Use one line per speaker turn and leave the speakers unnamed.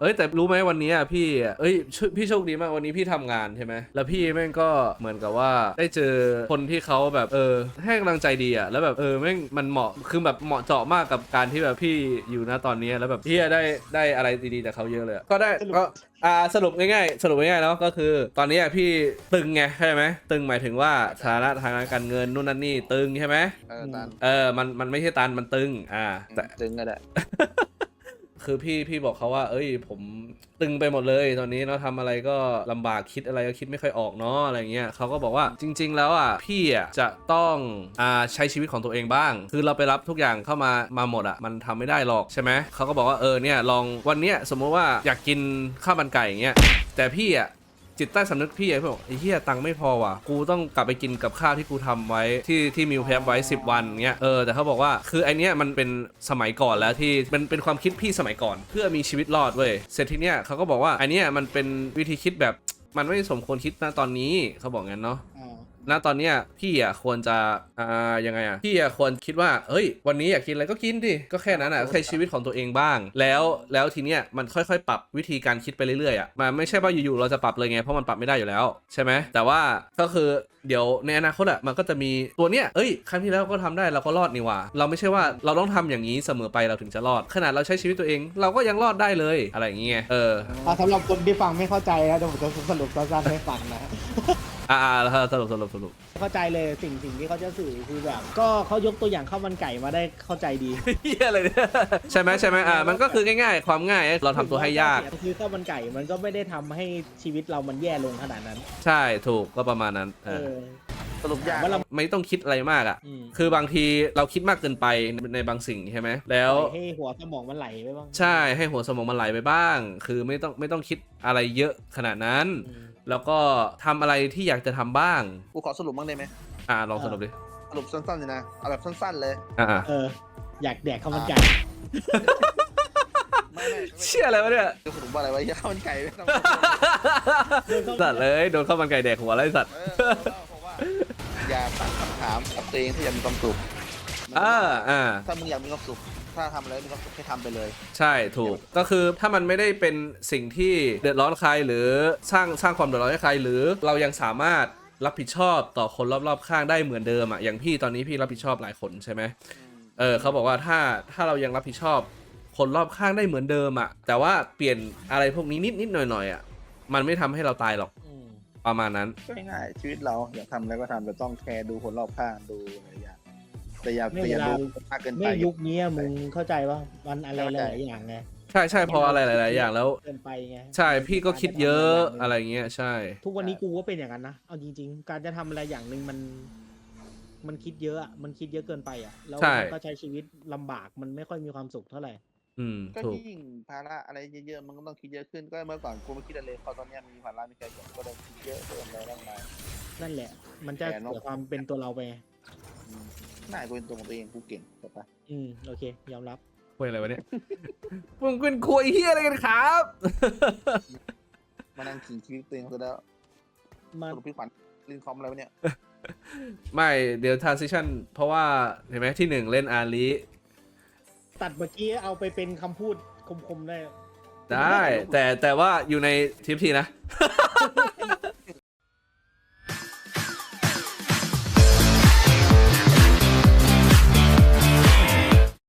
เอ้ยแต่รู้ไหมวันนี้อะพี่อะเอ้ยช่วยพี่โชคดีมากวันนี้พี่ทำงานใช่ไหมแล้วพี่แม่งก็เหมือนกับว่าได้เจอคนที่เขาแบบเออให้กำลังใจดีอะแล้วแบบเออแม่งมันเหมาะคือแบบเหมาะเจาะมากกับการที่แบบพี่อยู่นะตอนนี้แล้วแบบพี่ได้ได้อะไรดีๆจากเขาเยอะเลยอะก็ได้ก็อ่าสรุปง่ายๆสรุปง่ายๆเนาะก็คือตอนนี้อะพี่ตึงไงใช่ไหมตึงหมายถึงว่าฐานะทางการเงินนู่นนั่นนี่ตึงใช่ไหม
เออตัน
เออมันมันไม่ใช่ตันมันตึงอ่าแต่
ตึงก็ได้
คือพี่พี่บอกเขาว่า เอ้ย ผมตึงไปหมดเลย ตอนนี้เนาะทำอะไรก็ลำบากคิดอะไรก็คิดไม่ค่อยออกเนาะอะไรเงี้ยเขาก็บอกว่าจริง ๆ แล้วอะพี่อะจะต้องอ่าใช้ชีวิตของตัวเองบ้าง คือเราไปรับทุกอย่างเข้ามามาหมดอะมันทำไม่ได้หรอกใช่ไหมเขาก็บอกว่าเออเนี่ยลองวันเนี้ยสมมุติว่าอยากกินข้าวมันไก่อย่างเงี้ยแต่พี่อะ จิตใต้สำนึกพี่ไอ้พวกไอ้เหี้ยตังค์ไม่พอว่ะกูต้องกลับไปกินกับข้าวที่กูทำไว้ที่ที่มิวแพปไว้ 10 วันเงี้ยเออแต่เขาบอกว่าคือไอเนี้ยมันเป็นสมัยก่อนแล้วที่มันเป็นความคิดพี่สมัยก่อน เพื่อมีชีวิตรอดเว้ยเสร็จทีเนี้ยเขาก็บอกว่าไอเนี้ยมันเป็นวิธีคิดแบบมันไม่สมควรคิดนะตอนนี้เขาบอกงั้นเนาะ ณตอนเนี้ยพี่อะควรจะอ่ายังไงอะพี่อะควรคิดว่าเอ้ย วันนี้อยากกินอะไรก็กินดิก็แค่นั้นอะก็แค่ชีวิตของตัวเองบ้าง แล้วแล้วทีเนี้ยมันค่อยๆ ปรับวิธีการคิดไปเรื่อยๆอะมันไม่ใช่ว่าอยู่ๆเราจะปรับเลยไงเพราะมันปรับไม่ได้อยู่แล้วใช่ไหมแต่ว่าก็คือเดี๋ยวในอนาคตอะมันก็จะมีตัวเนี้ยเอ้ยครั้งที่แล้วก็ทำได้เราก็รอดนี่หว่าเราไม่ใช่ว่าเราต้องทำอย่างนี้เสมอไปเราถึงจะรอด ขนาดเราใช้ชีวิตตัวเอง เราก็ยังรอดได้เลยอะไรอย่างเงี้ยเออ
อ่าสำหรับคนที่ฟังไม่เข้าใจนะเดี๋ยวผมจะสรุปสั้นๆให้ฟังนะ
อ่าๆแล้วสรุปสรุปสรุป
เข้าใจเลยสิ่งสิ่งที่เขาจะสื่อคือแบบ ก็เขายกตัวอย่างข้าวมันไก่มาได้เข้าใจดี
เฮียอะไรเนี่ยใช่ไหมใช่ไหมอ่ามันก็คือง่าย ๆ ความง่ายเราทำตัวให้ยาก
คือข้าวมันไก่มันก็ไม่ได้ทำให้ชีวิตเรามันแย่ลงขนาดนั้น
ใช่ถูกก็ประมาณนั้นเอ
เอ
อ
อ
สรุปยาก
ว่าเรา
ไม่ต้องคิดอะไรมากอะ
อืม
คือบางทีเราคิดมากเกินไปในในบางสิ่งใช่ไหมแล้ว
ปล่อยให้หัวสมองมันไหลไปบ้าง
ใช่ให้หัวสมองมันไหลไปบ้าง คือไม่ต้องไม่ต้องคิดอะไรเยอะขนาดนั้น
อืม
แล้วก็ทำอะไรที่อยากจะทำบ้าง
กูขอสรุปบ้างได้ไหม
อ่าลองสรุปดิ
สรุปสั้นๆเลยนะเอาแบบสั้นๆเลย
อ่า
เออ อยากแดกข้าวมันไก่
ไม่ไม่ไม่
เชื่ออะไรวะเนี่ย
จะสรุปว่าอะไรวะอย่าข้าวมันไก่ไม่ต้อง
สัตว์เลย โดนข้าวมันไก่แดกหัวไล่สัตว์
เออเพราะว่า อย่าตั้งคำถามกับตัวเองที่อยากมีความสุข
อ่าอ่า
ถ้ามึงอยากมีความสุข ถ้าทำอะไรมีความสุขให้ทำไปเลย
ใช่ถูกก็คือถ้ามันไม่ได้เป็นสิ่งที่เดือดร้อนใครหรือสร้างสร้างความเดือดร้อนให้ใคร หรือเรายังสามารถรับผิดชอบต่อคนรอบๆ ข้างได้เหมือนเดิมอะอย่างพี่ตอนนี้พี่รับผิดชอบหลายคนใช่ไหมเออเขาบอกว่าถ้าถ้าเรายังรับผิดชอบคนรอบข้างได้เหมือนเดิมอะแต่ว่าเปลี่ยนอะไรพวกนี้นิดนิดๆหน่อยหน่อยๆอะมันไม่ทำให้เราตายหรอก
อืม
ประมาณนั้น
ก็ง่ายๆชีวิตเราอยากทำอะไรก็ทำแต่ต้องแคร์ดูคนรอบข้างดูอะไรอย่างแต่อย่าแต่อย่าดูมากเกินไป
ไม่ยุคนี้อะมึงเข้าใจว่ามันอะไรหลายๆอย่างไง
ใช่ใช่พออะไรหลาย ๆ อย่างแล้ว
เกินไปไง
ใช่พี่ก็คิดเยอะอะไรเงี้ยใช่
ทุกวันนี้กูก็เป็นอย่างนั้นนะเอาจริง ๆ การจะทำอะไรอย่างหนึ่งมัน มันคิดเยอะอะมันคิดเยอะเกินไปอะแล้ว
ใช่
มันก็ใช้ชีวิตลำบากมันไม่ค่อยมีความสุขเท่าไหร่
อืม
ก็
ถูก
ยิ่งภาระอะไรเยอะๆมันก็ต้องคิดเยอะขึ้นก็เมื่อก่อนกูไม่คิดอะไรพอตอนเนี้ยมีภาระมีใครอยู่ก็ต้องคิดเยอะเกินอะไรมากมาย
นั่นแหละ มันจะ
แผน
เสียความเป็นตัวเราไปไง
อืมน่ากูเป็นตัวของตัวเองกูเก่งถูกปะ
อืม โอเค ยอมรับ
คุยอะไรวะเนี่ยมึงเป็นคุยเฮียอะไรกันครับ
มานั่งขิงชีวิตตัวเองซะแล้ว
มา
สรุปพี่ขวัญลินคอมอะไรวะเนี่ย
ไม่เดี๋ยว transition เพราะว่าเห็นไหมที่หนึ่งเล่นอาลี
ตัดเมื่อกี้เอาไปเป็นคำพูดคมๆได้
ได้ แต่แต่ว่าอยู่ในทิปทีนะ